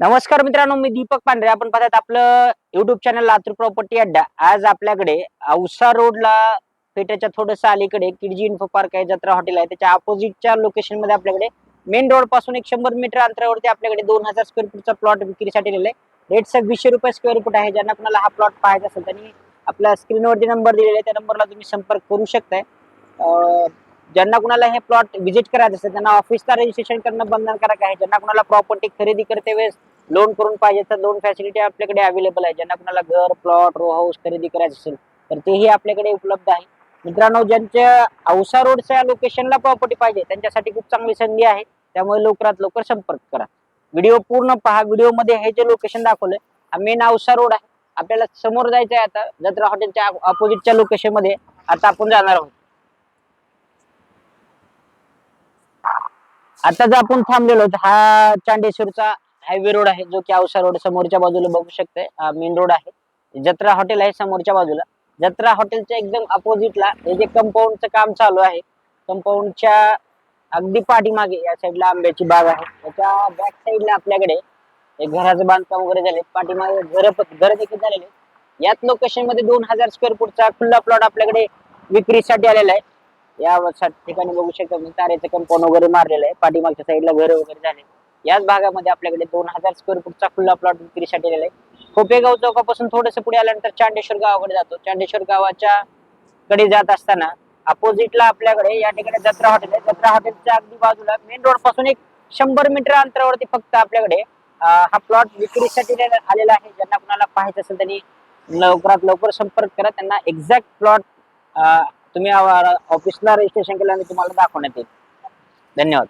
नमस्कार मित्रांनो मी दीपक पांढरे. आपण पाहतात आपलं युट्यूब चॅनल लातूर प्रॉपर्टी अड्डा. आज आपल्याकडे औसा रोडला पेठेच्या थोडस अलीकडे किडजी इन्फो पार्क आहे जत्रा हॉटेल आहे. त्याच्या अपोजिटच्या लोकेशनमध्ये आपल्याकडे मेन रोडपासून एक शंभर मीटर अंतरावरती आपल्याकडे दोन हजार स्क्वेअर फूटचा प्लॉट विक्रीसाठी दिलेला आहे. रेट सव्वीसशे रुपये स्क्वेअर फूट आहे. ज्यांना कुणाला हा प्लॉट पाहायचा असेल त्यांनी आपल्या स्क्रीनवरती नंबर दिलेला आहे. त्या नंबरला तुम्ही संपर्क करू शकताय. ज्यांना कुणाला हे प्लॉट व्हिजिट करायचं असेल त्यांना ऑफिसला रजिस्ट्रेशन करणं बंधनकारक आहे. ज्यांना कुणाला प्रॉपर्टी खरेदी करते वेळेस लोन करून पाहिजे तर लोन फॅसिलिटी आपल्याकडे अवेलेबल आहे. ज्यांना कुणाला घर प्लॉट रो हाऊस खरेदी करायचं असेल तर तेही आपल्याकडे उपलब्ध आहे. मित्रांनो ज्यांच्या औसा रोडच्या लोकेशनला प्रॉपर्टी पाहिजे त्यांच्यासाठी खूप चांगली संधी आहे. त्यामुळे लवकरात लवकर संपर्क करा. व्हिडिओ पूर्ण पहा. व्हिडिओमध्ये हे जे लोकेशन दाखवलंय हा मेन औसा रोड आहे. आपल्याला समोर जायचं आहे आता जत्रा हॉटेलच्या अपोजिटच्या लोकेशनमध्ये आता आपण जाणार आहोत. आता जर आपण थांबलेलो हा चांडेश्वरचा हायवे रोड आहे जो की औसा रोड समोरच्या बाजूला बघू शकते मेन रोड आहे. जत्रा हॉटेल आहे समोरच्या बाजूला. जत्रा हॉटेलच्या एकदम अपोजिटला हे जे कंपाऊंडचं काम चालू आहे कंपाऊंडच्या अगदी पाठीमागे या साईडला आंब्याची बाग आहे. त्याच्या बॅक साईडला आपल्याकडे एक घराचं बांधकाम वगैरे झाले. पाठीमागे घर घर देखील झालेले यात लोकेशनमध्ये दोन हजार स्क्वेअर फूटचा खुल्ला प्लॉट आपल्याकडे विक्रीसाठी आलेला आहे. या सा- ठिकाणी बघू शकता तारेचं कंपाऊंड वगैरे मारलेलं आहे. पाठीमागच्या साईडला घर वगैरे झाले. याच भागामध्ये आपल्याकडे दोन हजार स्क्वेअर फूटचा खुल्ला प्लॉट विक्रीसाठी आलेला आहे. खोपेगाव चौकापासून थोडंसं पुढे आल्यानंतर चांडेश्वर गावाकडे जातो. चांडेश्वर गावाच्या कडे जात असताना अपोजिटला आपल्याकडे या ठिकाणी जत्रा हॉटेल आहे. जत्रा हॉटेलच्या अगदी बाजूला मेन रोडपासून एक शंभर मीटर अंतरावरती फक्त आपल्याकडे हा प्लॉट विक्रीसाठी आलेला आहे. ज्यांना कुणाला पाहायचं असेल त्यांनी लवकरात लवकर संपर्क करा. त्यांना एक्झॅक्ट प्लॉट तुम्ही ऑफिसला रजिस्ट्रेशन केल्याने तुम्हाला दाखवण्यात येईल. धन्यवाद.